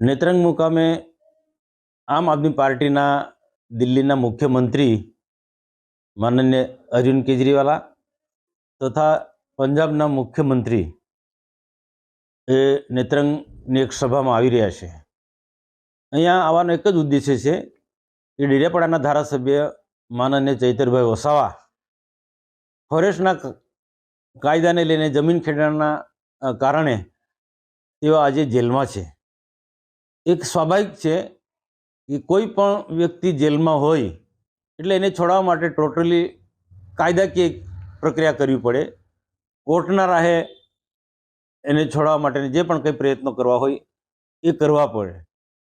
નેત્રંગ મુકામે આમ આદમી પાર્ટીના દિલ્હીના મુખ્યમંત્રી માનન્ય અરવિંદ કેજરીવાલા તથા પંજાબના મુખ્યમંત્રી એ નેત્રંગની એક સભામાં આવી રહ્યા છે. અહીંયા આવવાનો એક જ ઉદ્દેશ્ય છે કે ડેડિયાપાડાના ધારાસભ્ય માનન્ય ચૈતરભાઈ વસાવા ફોરેસ્ટના કાયદાને લઈને જમીન ખેડાણના કારણે તેઓ આજે જેલમાં છે. એક સ્વાભાવિક છે કે કોઈ પણ વ્યક્તિ જેલમાં હોય એટલે એને છોડાવવા માટે ટોટલી કાયદાકીય પ્રક્રિયા કરવી પડે. કોર્ટના રાહે એને છોડાવવા માટે જે પણ કંઈ પ્રયત્નો કરવા હોય એ કરવા પડે.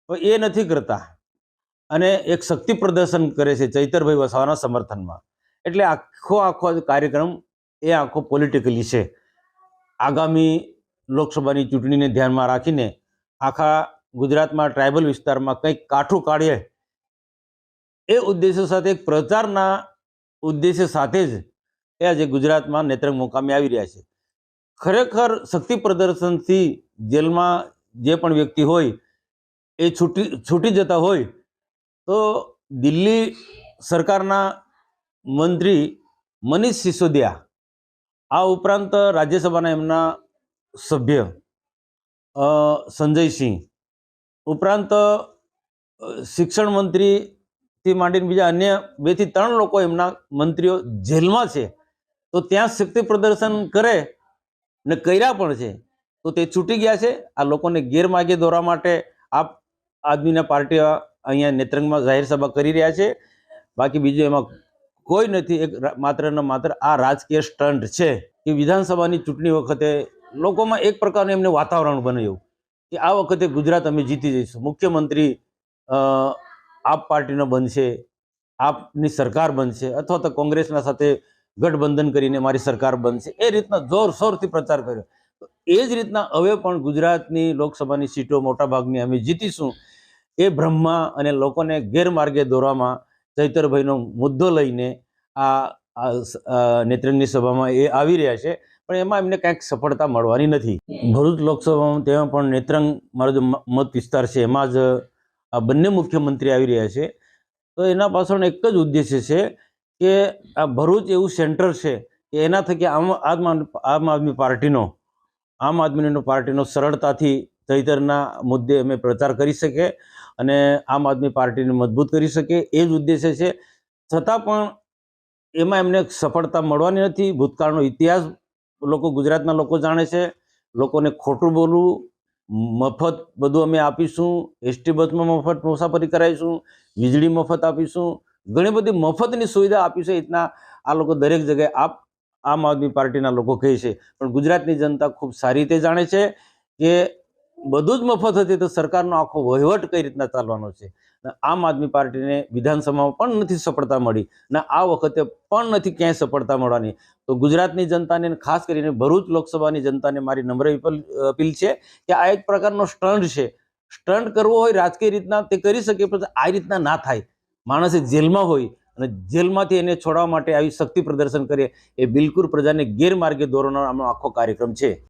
પણ એ નથી કરતા. અને એક શક્તિ પ્રદર્શન કરે છે ચૈતરભાઈ વસાવાના સમર્થનમાં. એટલે આખો આખો કાર્યક્રમ એ આખો પોલિટિકલી છે. આગામી લોકસભાની ચૂંટણીને ધ્યાનમાં રાખીને આખા ગુજરાતમાં ટ્રાઇબલ વિસ્તારમાં કંઈક કાઠું કાઢીએ, એ ઉદ્દેશ્ય સાથે, એક પ્રચારના ઉદ્દેશ્ય સાથે જ એ આજે ગુજરાતમાં નેત્રંગ મુકામે આવી રહ્યા છે. ખરેખર શક્તિ પ્રદર્શનથી જેલમાં જે પણ વ્યક્તિ હોય, એ છૂટી છૂટી જતા હોય, તો દિલ્હી સરકારના મંત્રી મનીષ સિસોદિયા, આ ઉપરાંત રાજ્યસભાના એમના સભ્ય સંજયસિંહ ઉપરાંત શિક્ષણ મંત્રીથી માંડીને બીજા અન્ય બેથી ત્રણ લોકો એમના મંત્રીઓ જેલમાં છે. તો ત્યાં શક્તિ પ્રદર્શન કરે ને કર્યા પણ છે. તો તે છૂટી ગયા છે. આ લોકોને ગેરમાર્ગે દોરવા માટે આપ આદમીના પાર્ટી અહીંયા નેત્રંગમાં જાહેર સભા કરી રહ્યા છે. બાકી બીજું એમાં કોઈ નથી. એક માત્ર ને માત્ર આ રાજકીય સ્ટન્ટ છે. કે વિધાનસભાની ચૂંટણી વખતે લોકોમાં એક પ્રકારનું એમને વાતાવરણ બનાવ્યું કે આ વખતે ગુજરાત અમે જીતી જઈશું. મુખ્યમંત્રી આપ પાર્ટીનો બનશે, આપની સરકાર બનશે, અથવા તો કોંગ્રેસના સાથે ગઠબંધન કરીને મારી સરકાર બનશે. એ રીતના જોરશોરથી પ્રચાર કર્યો. તો એ જ રીતના હવે પણ ગુજરાતની લોકસભાની સીટો મોટાભાગની અમે જીતીશું. એ ભ્રમમાં અને લોકોને ગેરમાર્ગે દોરવામાં ચૈતરભાઈનો મુદ્દો લઈને આ આ નેત્રંગની સભામાં એ આવી રહ્યા છે. પણ એમાં એમને કાંઈક સફળતા મળવાની નથી. ભરૂચ લોકસભામાં તેમાં પણ નેત્રંગ મારો જે મત વિસ્તાર છે. એમાં જ, આ બંને મુખ્યમંત્રી આવી રહ્યા છે. તો એના પાછળનો એક જ ઉદ્દેશ્ય છે કે આ ભરૂચ એવું સેન્ટર છે કે એના થકી આમ આમ આદમી- પાર્ટીનો, આમ આદમીનો પાર્ટીનો સરળતાથી ચૈતરના મુદ્દે અમે પ્રચાર કરી શકીએ અને આમ આદમી પાર્ટીને મજબૂત કરી શકીએ. એ જ ઉદ્દેશ્ય છે. છતાં પણ એમાં એમને સફળતા મળવાની નથી. ભૂતકાળનો ઇતિહાસ લોકો ગુજરાતના લોકો જાણે છે, લોકોને ખોટું બોલવું, મફત બધું અમે આપીશું એસટી બસમાં મફત મુસાફરી કરાવીશું, વીજળી મફત આપીશું, ઘણી બધી મફતની સુવિધા આપીશું એ રીતના આ લોકો દરેક જગ્યાએ આપ, આમ આદમી પાર્ટીના લોકો કહે છે. પણ ગુજરાતની જનતા ખૂબ સારી રીતે જાણે છે કે બધું જ મફત હતી તો સરકારનો આખો વહીવટ કઈ રીતના ચાલવાનો છે? આમ આદમી પાર્ટીને વિધાનસભામાં પણ નથી સફળતા મળી ને આ વખતે પણ નથી ક્યાંય સફળતા મળવાની. તો ગુજરાતની જનતાને ખાસ કરીને ભરૂચ લોકસભાની જનતાને મારી નમ્ર અપીલ છે કે આ એક પ્રકારનો સ્ટન્ટ છે. સ્ટન્ટ કરવો હોય રાજકીય રીતના તે કરી શકે પણ આ રીતના ના થાય. માણસે જેલમાં હોય અને જેલમાંથી એને છોડાવવા માટે આવી શક્તિ પ્રદર્શન કરે એ બિલકુલ પ્રજાને ગેરમાર્ગે દોરવાનો આખો કાર્યક્રમ છે.